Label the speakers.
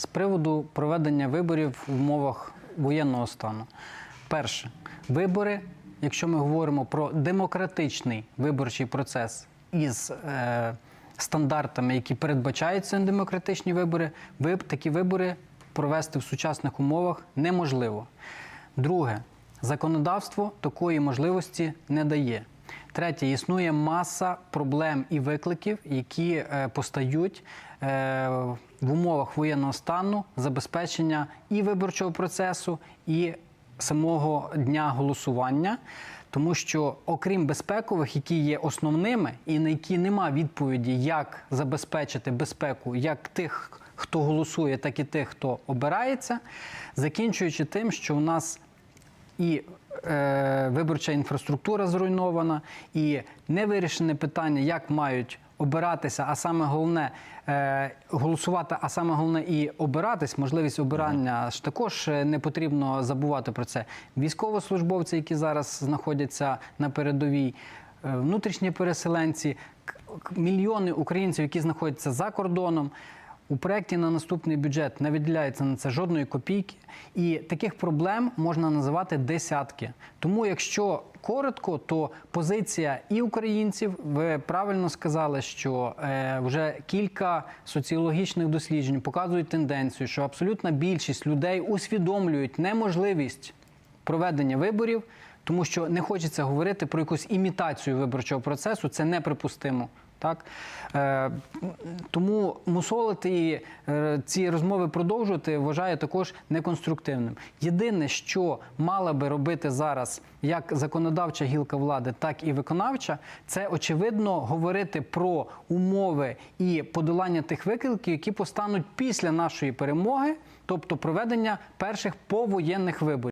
Speaker 1: з приводу проведення виборів в умовах воєнного стану. Перше, вибори, якщо ми говоримо про демократичний виборчий процес із е, стандартами, які передбачаються на демократичні вибори, ви, такі вибори провести в сучасних умовах неможливо. Друге, законодавство такої можливості не дає. Третє, існує маса проблем і викликів, які е, постають е, в умовах воєнного стану забезпечення і виборчого процесу, і самого дня голосування. Тому що, окрім безпекових, які є основними, і на які нема відповіді, як забезпечити безпеку як тих, хто голосує, так і тих, хто обирається, закінчуючи тим, що у нас і е, виборча інфраструктура зруйнована, і невирішене питання, як мають обиратися, а саме головне е, голосувати, а саме головне і обиратись, можливість обирання ж також е, не потрібно забувати про це. Військовослужбовці, які зараз знаходяться на передовій, е, внутрішні переселенці, мільйони українців, які знаходяться за кордоном. У проєкті на наступний бюджет не виділяється на це жодної копійки, і таких проблем можна називати десятки. Тому, якщо коротко, то позиція і українців, ви правильно сказали, що е, вже кілька соціологічних досліджень показують тенденцію, що абсолютна більшість людей усвідомлюють неможливість проведення виборів, тому що не хочеться говорити про якусь імітацію виборчого процесу, це неприпустимо. Так? Е, тому мусолити е, ці розмови продовжувати вважаю також неконструктивним. Єдине, що мала би робити зараз як законодавча гілка влади, так і виконавча, це очевидно говорити про умови і подолання тих викликів, які постануть після нашої перемоги, тобто проведення перших повоєнних виборів.